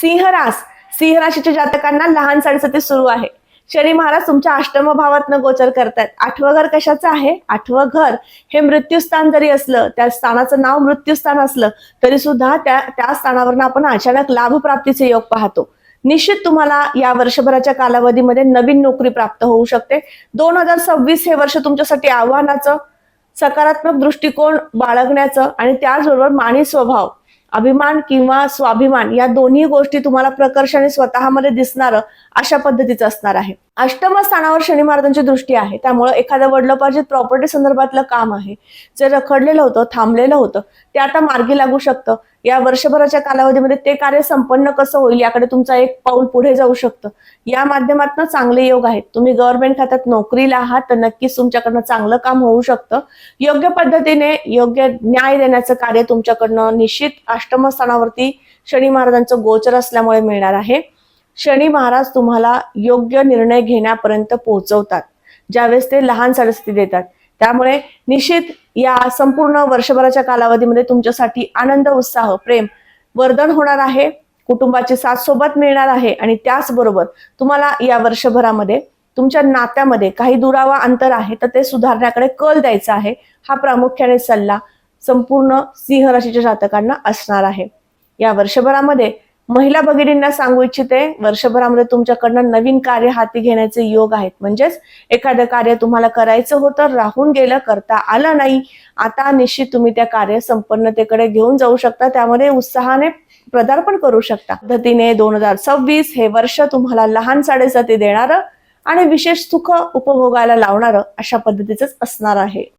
सिंहरास सिंहराशीच्या जातकांना लहान साडेसती सुरू आहे. शनी महाराज तुमच्या अष्टम भावातनं गोचर करतायत. आठवं घर कशाचं आहे? आठवं घर हे मृत्यूस्थान जरी असलं त्या स्थानाचं नाव मृत्यूस्थान असलं तरी सुद्धा त्या त्या स्थानावरनं आपण अचानक लाभप्राप्तीचे योग पाहतो. निश्चित तुम्हाला या वर्षभराच्या कालावधीमध्ये नवीन नोकरी प्राप्त होऊ शकते. दोन हजार सव्वीस हे वर्ष तुमच्यासाठी आव्हानाचं सकारात्मक दृष्टिकोन बाळगण्याचं आणि त्याचबरोबर माणी स्वभाव. अभिमान किंवा स्वाभिमान या दोन्ही गोष्टी तुम्हाला प्रकर्षाने स्वतःमध्ये दिसणारं अशा पद्धतीचं असणार आहे. अष्टम स्थानावर शनी महाराजांची दृष्टी आहे. त्यामुळे एखाद्या वडलोपार्जित प्रॉपर्टी संदर्भातलं काम आहे. जे रखडलेलं होतं थांबलेलं होतं ते आता मार्गी लागू शकतं. या वर्षभराच्या कालावधीमध्ये ते कार्य संपन्न कसं होईल याकडे तुमचा एक पाऊल पुढे जाऊ शकतं. या माध्यमातून चांगले योग आहेत. तुम्ही गव्हर्नमेंट खात्यात नोकरीला आहात तर नक्कीच तुमच्याकडनं चांगलं काम होऊ शकतं. योग्य पद्धतीने योग्य न्याय देण्याचं कार्य तुमच्याकडनं निश्चित अष्टम स्थानावरती शनी महाराजांचं गोचर असल्यामुळे मिळणार आहे. शनी महाराज तुम्हाला योग्य निर्णय घेण्यापर्यंत पोहोचवतात. ज्यावेळेस ते लहान सरस्वती देतात. त्यामुळे निश्चित या संपूर्ण वर्षभराच्या कालावधीमध्ये तुमच्यासाठी आनंद उत्साह प्रेम वर्धन होणार आहे. कुटुंबाची साथ सोबत मिळणार आहे. आणि त्याचबरोबर तुम्हाला या वर्षभरामध्ये तुमच्या नात्यामध्ये काही दुरावा अंतर आहे तर ते सुधारण्याकडे कल द्यायचा आहे. हा प्रामुख्याने सल्ला संपूर्ण सिंह राशीच्या जातकांना असणार आहे. या वर्षभरामध्ये महिला भगिनींना सांगू इच्छिते वर्षभरामध्ये तुमच्याकडनं नवीन कार्य हाती घेण्याचे योग आहेत. म्हणजेच एखादं कार्य तुम्हाला करायचं होतं राहून गेलं करता आलं नाही आता निश्चित तुम्ही त्या कार्य संपन्नतेकडे घेऊन जाऊ शकता. त्यामध्ये उत्साहाने पदार्पण करू शकता. पद्धतीने दोन हजार सव्वीस हे वर्ष तुम्हाला लहान साडेसाती देणारं आणि विशेष सुख उपभोगायला लावणारं अशा पद्धतीचंच असणार आहे.